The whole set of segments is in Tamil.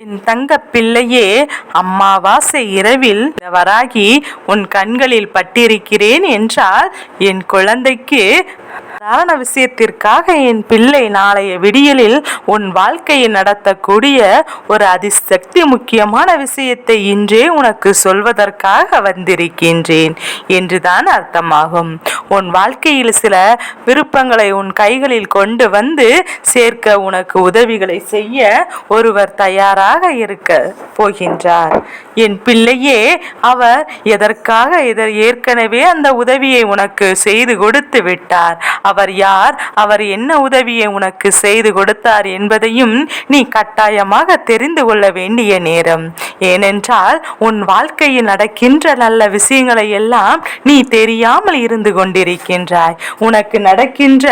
என் தங்க பிள்ளையே அம்மாவாசை இரவில் வராகி உன் கண்களில் பட்டிருக்கிறேன் என்றால் என் குழந்தைக்கு சாதாரண விஷயத்திற்காக என் பிள்ளை நாளைய விடியலில் உன் வாழ்க்கையை நடத்தக்கூடிய ஒரு அதிசக்தி முக்கியமான விஷயத்தை இன்றே உனக்கு சொல்வதற்காக வந்திருக்கின்றேன் என்றுதான் அர்த்தமாகும். உன் வாழ்க்கையில் சில விருப்பங்களை உன் கைகளில் கொண்டு வந்து சேர்க்க உனக்கு உதவிகளை செய்ய ஒருவர் தயாராக இருக்க போகின்றார். என் பிள்ளையே அவர் எதற்காக எதர் ஏற்கனவே அந்த உதவியை உனக்கு செய்து கொடுத்து விட்டார். அவர் யார்? அவர் என்ன உதவியை உனக்கு செய்து கொடுத்தார் என்பதையும் நீ கட்டாயமாக தெரிந்து கொள்ள வேண்டிய நேரம். ஏனென்றால் உன் வாழ்க்கையில் நடக்கின்ற நல்ல விஷயங்களை எல்லாம் நீ தெரியாமல் இருந்து கொண்டிருக்கின்றாய். உனக்கு நடக்கின்ற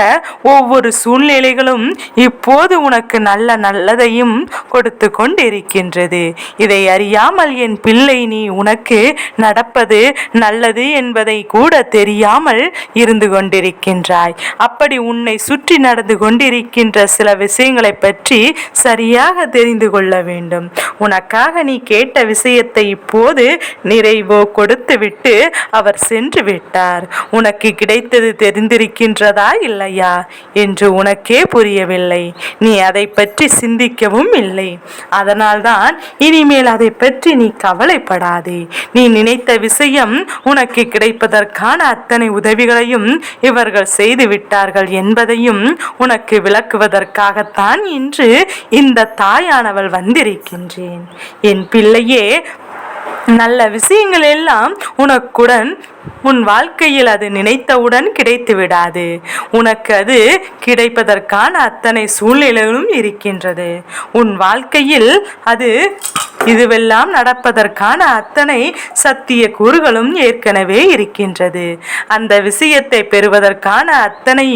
ஒவ்வொரு சூழ்நிலைகளும் இப்போது உனக்கு நல்ல நல்லதையும் கொடுத்து கொண்டிருக்கின்றது. இதை அறியாமல் என் பிள்ளை நீ உனக்கு நடப்பது நல்லது என்பதை கூட தெரியாமல் இருந்து கொண்டிருக்கின்றாய். அப்படி உன்னை சுற்றி நடந்து கொண்டிருக்கின்ற சில விஷயங்களை பற்றி சரியாக தெரிந்து கொள்ள வேண்டும். உனக்காக நீ கேட்ட விஷயத்தை இப்போது நிறைவோ கொடுத்துவிட்டு அவர் சென்று விட்டார். உனக்கு கிடைத்தது தெரிந்திருக்கின்றதா இல்லையா? என்று உனக்கே புரியவில்லை. நீ அதை பற்றி சிந்திக்கவும் இல்லை. அதனால்தான் இனிமேல் அதை பற்றி நீ கவலைப்படாதே. நீ நினைத்த விஷயம் உனக்கு கிடைப்பதற்கான அத்தனை உதவிகளையும் இவர்கள் செய்துவிட்டு விட்டார்கள் என்பதையும் உனக்கு விளக்குவதற்காகத்தான் இன்று இந்த தாயானவள் வந்திருக்கின்றேன். என் பிள்ளையே நல்ல விஷயங்கள் எல்லாம் உனக்குடன் உன் வாழ்க்கையில் அது நினைத்தவுடன் கிடைத்து விடாது. உனக்கு அது கிடைப்பதற்கான அத்தனை சூழ்நிலைகளும் இருக்கின்றது. உன் வாழ்க்கையில் அது இதுவெல்லாம் நடப்பதற்கான அத்தனை சத்திய கூறுகளும் ஏற்கனவே இருக்கின்றது. அந்த விஷயத்தை பெறுவதற்கான அத்தனை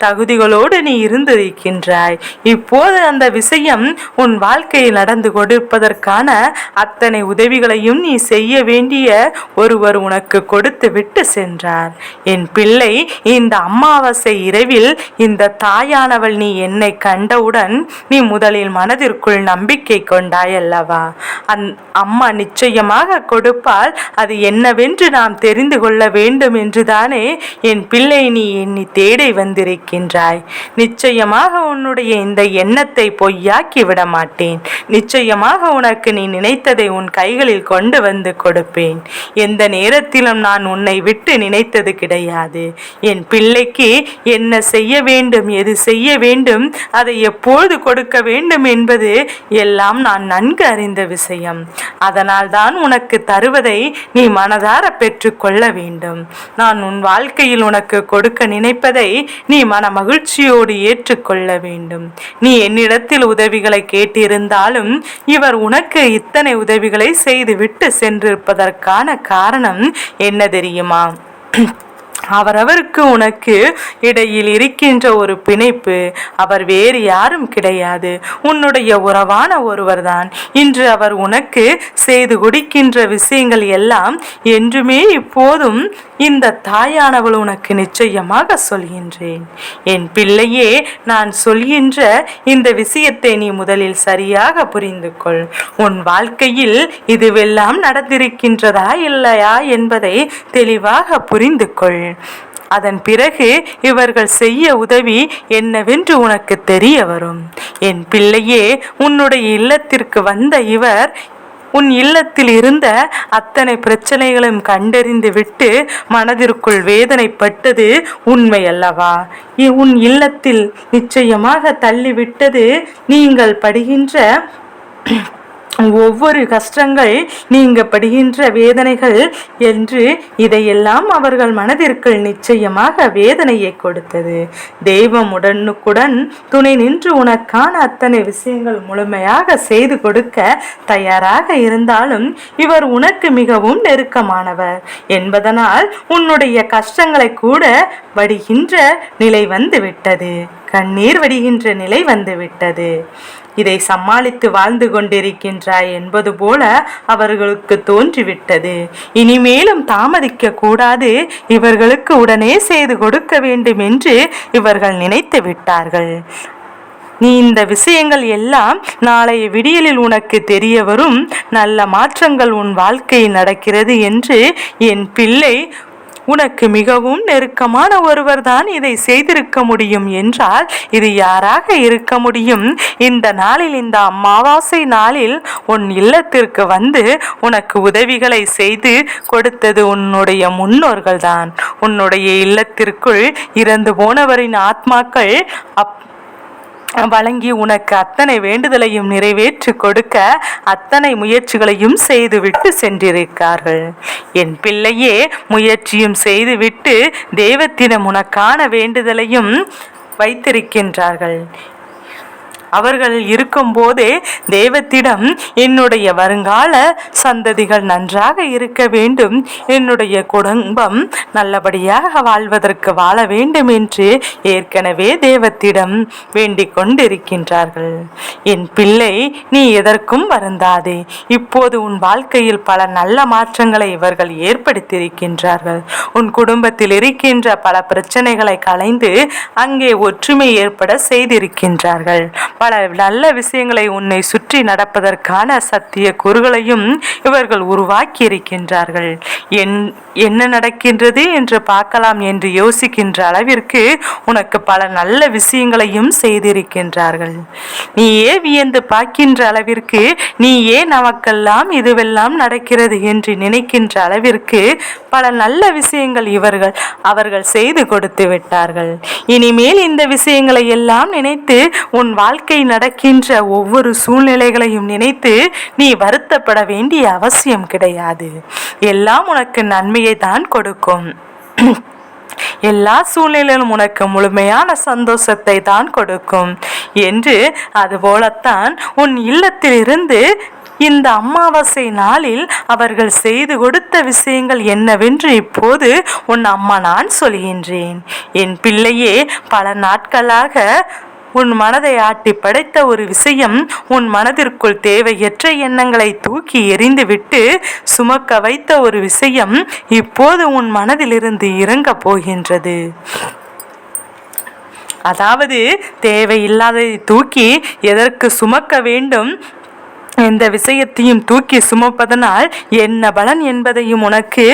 தகுதிகளோடு நீ இருந்திருக்கின்றாய். இப்போது அந்த விஷயம் உன் வாழ்க்கையில் நடந்து கொடுப்பதற்கான அத்தனை உதவிகளையும் நீ செய்ய வேண்டிய ஒருவர் உனக்கு கொடுத்து விட்டு சென்றார். என் பிள்ளை இந்த அமாவாசை இரவில் இந்த தாயானவள் நீ என்னை கண்டவுடன் நீ முதலில் மனதிற்குள் நம்பிக்கை கொண்டாய் அல்லவா அந் அம்மா நிச்சயமாக கொடுப்பால் அது என்னவென்று நாம் தெரிந்து கொள்ள வேண்டும் என்றுதானே என் பிள்ளை நீ எண்ணி தேடி வந்திருக்கின்றாய். நிச்சயமாக உன்னுடைய இந்த எண்ணத்தை பொய்யாக்கி விட மாட்டேன். நிச்சயமாக உனக்கு நீ நினைத்ததை உன் கைகளில் கொண்டு வந்து கொடுப்பேன். எந்த நேரத்திலும் நான் உன்னை விட்டு நினைத்தது கிடையாது. என் பிள்ளைக்கு என்ன செய்ய வேண்டும் எது செய்ய வேண்டும் அதை எப்போது கொடுக்க வேண்டும் என்பது எல்லாம் நான் நன்கு அறிந்த விஷயம் அதனால் தான் உனக்கு தருவதை நீ மனதார பெற்றுக்கொள்ள வேண்டும். நான் உன் வாழ்க்கையில் உனக்கு கொடுக்க நினைப்பதை நீ மன மகிழ்ச்சியோடு ஏற்றுக்கொள்ள வேண்டும். நீ என்னிடத்தில் உதவிகளை கேட்டிருந்தாலும் இவர் உனக்கு இத்தனை உதவிகளை செய்துவிட்டு சென்றிருப்பதற்கான காரணம் என்ன தெரியுமா? அவரவருக்கு உனக்கு இடையில் இருக்கின்ற ஒரு பிணைப்பு அவர் வேறு யாரும் கிடையாது. உன்னுடைய உறவான ஒருவர்தான். இன்று அவர் உனக்கு செய்து கொடுக்கின்ற விஷயங்கள் எல்லாம் என்றுமே இப்போதும் இந்த தாயானவள் உனக்கு நிச்சயமாக சொல்கின்றேன். என் பிள்ளையே நான் சொல்கின்ற இந்த விஷயத்தை நீ முதலில் சரியாக புரிந்து கொள் உன் வாழ்க்கையில் இதுவெல்லாம் நடந்திருக்கின்றதா இல்லையா என்பதை தெளிவாக புரிந்து கொள் அதன் பிறகு இவர்கள் செய்ய உதவி என்னவென்று உனக்கு தெரிய வரும். என் பிள்ளையே உன்னுடைய இல்லத்திற்கு வந்த இவர் உன் இல்லத்தில் இருந்த அத்தனை பிரச்சனைகளையும் கண்டறிந்து விட்டு மனதிற்குள் வேதனைப்பட்டது உண்மை அல்லவா உன் இல்லத்தில் நிச்சயமாக தள்ளிவிட்டது நீங்கள் படுகின்ற ஒவ்வொரு கஷ்டங்கள் நீங்க படுகின்ற வேதனைகள் என்று இதையெல்லாம் அவர்கள் மனதிற்குள் நிச்சயமாக வேதனையை கொடுத்தது. தெய்வம் உடனுக்குடன் துணை நின்று உனக்கான அத்தனை விஷயங்கள் முழுமையாக செய்து கொடுக்க தயாராக இருந்தாலும் இவர் உனக்கு மிகவும் நெருக்கமானவர். என்பதனால் உன்னுடைய கஷ்டங்களை கூட வடிகின்ற நிலை வந்து விட்டது. கண்ணீர் வடிகின்ற நிலை வந்துவிட்டது. இதை சமாளித்து வாழ்ந்து கொண்டிருக்கின்றாய் என்பது போல அவர்களுக்கு தோன்றிவிட்டது. இனிமேலும் தாமதிக்க கூடாது. இவர்களுக்கு உடனே செய்து கொடுக்க வேண்டும் என்று இவர்கள் நினைத்து விட்டார்கள். நீ இந்த விஷயங்கள் எல்லாம் நாளைய விடியலில் உனக்கு தெரிய வரும். நல்ல மாற்றங்கள் உன் வாழ்க்கையில் நடக்கிறது என்று என் பிள்ளை உனக்கு மிகவும் நெருக்கமான ஒருவர் தான் இதை செய்திருக்க முடியும் என்றால் இது யாராக இருக்க முடியும்? இந்த நாளில் இந்த அமாவாசை நாளில் உன் இல்லத்திற்கு வந்து உனக்கு உதவிகளை செய்து கொடுத்தது உன்னுடைய முன்னோர்கள் தான் உன்னுடைய இல்லத்திற்குள் இறந்து போனவரின் ஆத்மாக்கள் அப் வழங்கி உனக்கு அத்தனை வேண்டுதலையும் நிறைவேற்றி கொடுக்க அத்தனை முயற்சிகளையும் செய்துவிட்டு சென்றிருக்கார்கள். என் பிள்ளையே முயற்சியும் செய்துவிட்டு தெய்வத்தினம் உனக்கான வேண்டுதலையும் வைத்திருக்கின்றார்கள். அவர்கள் இருக்கும்போதே தெய்வத்திடம் என்னுடைய வருங்கால சந்ததிகள் நன்றாக இருக்க வேண்டும். என்னுடைய குடும்பம் நல்லபடியாக வாழ்வதற்கு வாழ வேண்டும் என்று ஏற்கனவே தெய்வத்திடம் வேண்டிக் கொண்டிருக்கின்றார்கள். என் பிள்ளை நீ எதற்கும் வருந்தாதே. இப்போது உன் வாழ்க்கையில் பல நல்ல மாற்றங்களை இவர்கள் ஏற்படுத்தியிருக்கின்றார்கள். உன் குடும்பத்தில் இருக்கின்ற பல பிரச்சனைகளை களைந்து அங்கே ஒற்றுமை ஏற்பட செய்திருக்கின்றார்கள். பல நல்ல விஷயங்களை உன்னை சுற்றி நடப்பதற்கான சத்திய கூறுகளையும் இவர்கள் உருவாக்கி இருக்கின்றார்கள் என் என்ன நடக்கின்றது என்று பார்க்கலாம் என்று யோசிக்கின்ற அளவிற்கு உனக்கு பல நல்ல விஷயங்களையும் செய்திருக்கின்றார்கள். நீ ஏ வியந்து பார்க்கின்ற அளவிற்கு நீ ஏன் நமக்கெல்லாம் இதுவெல்லாம் நடக்கிறது என்று நினைக்கின்ற அளவிற்கு பல நல்ல விஷயங்கள் இவர்கள் அவர்கள் செய்து கொடுத்து விட்டார்கள். இனிமேல் இந்த விஷயங்களை எல்லாம் நினைத்து உன் வாழ்க்கை வாழ்க்கை நடக்கின்ற ஒவ்வொரு சூழ்நிலைகளையும் நினைத்து நீ வருத்தப்பட வேண்டிய அவசியம் கிடையாது. எல்லாம் உனக்கு நன்மையை தான் கொடுக்கும். எல்லா சூழ்நிலையிலும் உனக்கு முழுமையான சந்தோஷத்தை தான் கொடுக்கும். என்று அதுபோலத்தான் உன் இல்லத்திலிருந்து இந்த அமாவாசை நாளில் அவர்கள் செய்து கொடுத்த விஷயங்கள் என்னவென்று இப்போது உன் அம்மா நான் சொல்கின்றேன். என் பிள்ளையே பல நாட்களாக உன் மனதை ஆட்டி படைத்த ஒரு விஷயம் உன் மனதிற்குள் தேவையற்ற எண்ணங்களை தூக்கி எறிந்துவிட்டு சுமக்க வைத்த ஒரு விஷயம் இப்போது உன் மனதிலிருந்து இறங்க போகின்றது. அதாவது தேவையில்லாததை தூக்கி எதற்கு சுமக்க வேண்டும்? எந்த விஷயத்தையும் தூக்கி சுமப்பதனால் என்ன பலன் என்பதையும் உனக்கு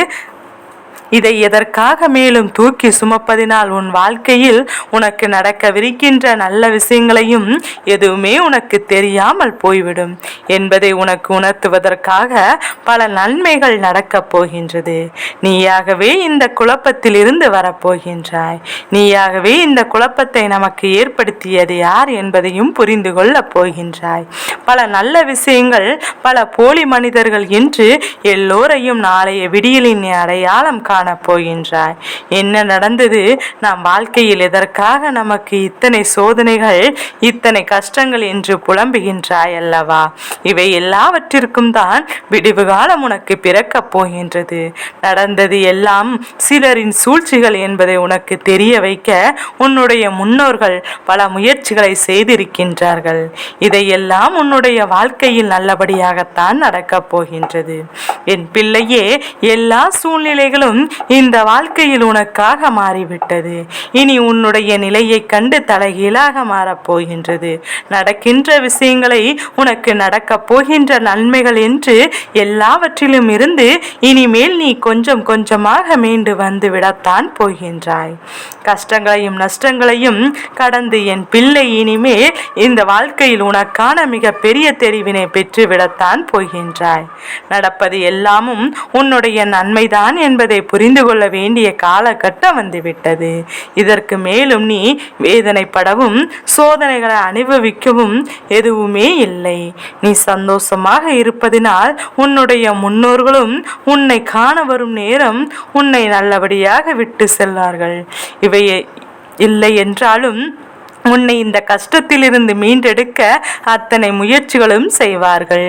இதை எதற்காக மேலும் தூக்கி சுமப்பதினால் உன் வாழ்க்கையில் உனக்கு நடக்கவிருக்கின்ற நல்ல விஷயங்களையும் எதுவுமே உனக்கு தெரியாமல் போய்விடும் என்பதை உனக்கு உணர்த்துவதற்காக பல நன்மைகள் நடக்கப் போகின்றது. நீயாகவே இந்த குழப்பத்தில் இருந்து வரப்போகின்றாய். நீயாகவே இந்த குழப்பத்தை நமக்கு ஏற்படுத்தியது யார் என்பதையும் புரிந்து கொள்ளப் போகின்றாய். பல நல்ல விஷயங்கள் பல போலி மனிதர்கள் என்று எல்லோரையும் நாளைய விடியலின் அடையாளம் கா காணப் போகின்றாய் என்ன நடந்தது? நாம் வாழ்க்கையில் எதற்காக நமக்கு இத்தனை சோதனைகள் இத்தனை கஷ்டங்கள் என்று புலம்புகின்றாய் அல்லவா? இவை எல்லாவற்றிற்கும் தான் விடிவு காலம் உனக்கு பிறக்கப் போகின்றது. நடந்தது எல்லாம் சிலரின் சூழ்ச்சிகள் என்பதை உனக்கு தெரிய வைக்க உன்னுடைய முன்னோர்கள் பல முயற்சிகளை செய்திருக்கின்றார்கள். இதையெல்லாம் உன்னுடைய வாழ்க்கையில் நல்லபடியாகத்தான் நடக்கப் போகின்றது. என் பிள்ளையே எல்லா சூழ்நிலைகளும் இந்த வாழ்க்கையில் உனக்காக மாறிவிட்டது. இனி உன்னுடைய நிலையை கண்டு தலைகீழாக மாறப்போகின்றது நடக்கின்ற விஷயங்களை உனக்கு நடக்கப் போகின்ற நன்மைகள் என்று எல்லாவற்றிலும் இருந்து இனிமேல் நீ கொஞ்சம் கொஞ்சமாக மீண்டு வந்து விடத்தான் போகின்றாய். கஷ்டங்களையும் நஷ்டங்களையும் கடந்து என் பிள்ளை இனிமேல் இந்த வாழ்க்கையில் உனக்கான மிக பெரிய தெரிவினை பெற்று விடத்தான் போகின்றாய். நடப்பது எல்லாமும் உன்னுடைய நன்மைதான் என்பதை புரிந்து கொள்ள வேண்டிய காலகட்டம் வந்துவிட்டது. இதற்கு மேலும் நீ வேதனைப்படவும் சோதனைகளை அனுபவிக்கவும் எதுவுமே இல்லை. நீ சந்தோஷமாக இருப்பதினால் உன்னுடைய முன்னோர்களும் உன்னை காண வரும் நேரம் உன்னை நல்லபடியாக விட்டு செல்வார்கள். இவை இல்லை என்றாலும் உன்னை இந்த கஷ்டத்திலிருந்து மீண்டெடுக்க அத்தனை முயற்சிகளும் செய்வார்கள்.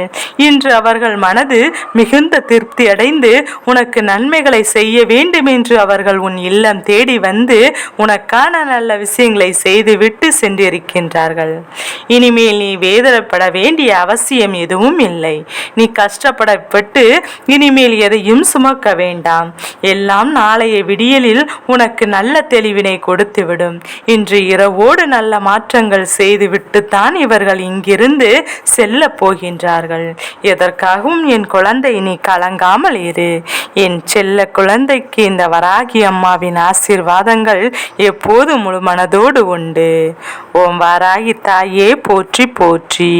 இன்று அவர்கள் மனது மிகுந்த திருப்தி அடைந்து உனக்கு நன்மைகளை செய்ய வேண்டும் என்று அவர்கள் உன் இல்லம் தேடி வந்து உனக்கான நல்ல விஷயங்களை செய்துவிட்டு சென்றிருக்கின்றார்கள். இனிமேல் நீ வேதனைப்பட வேண்டிய அவசியம் எதுவும் இல்லை. நீ கஷ்டப்படப்பட்டு இனிமேல் எதையும் சுமக்க வேண்டாம். எல்லாம் நாளைய விடியலில் உனக்கு நல்ல தெளிவினை கொடுத்துவிடும். இன்று இரவோடு நல்ல நல்ல மாற்றங்கள் செய்துவிட்டுத்தான் இவர்கள் இங்கிருந்து செல்ல போகின்றார்கள். எதற்காகவும் என் குழந்தை நீ கலங்காமல் இரு. என் செல்ல குழந்தைக்கு இந்த வராகி அம்மாவின் ஆசீர்வாதங்கள் எப்போது முழு மனதோடு உண்டு. ஓம் வாராகி தாயே போற்றி போற்றி.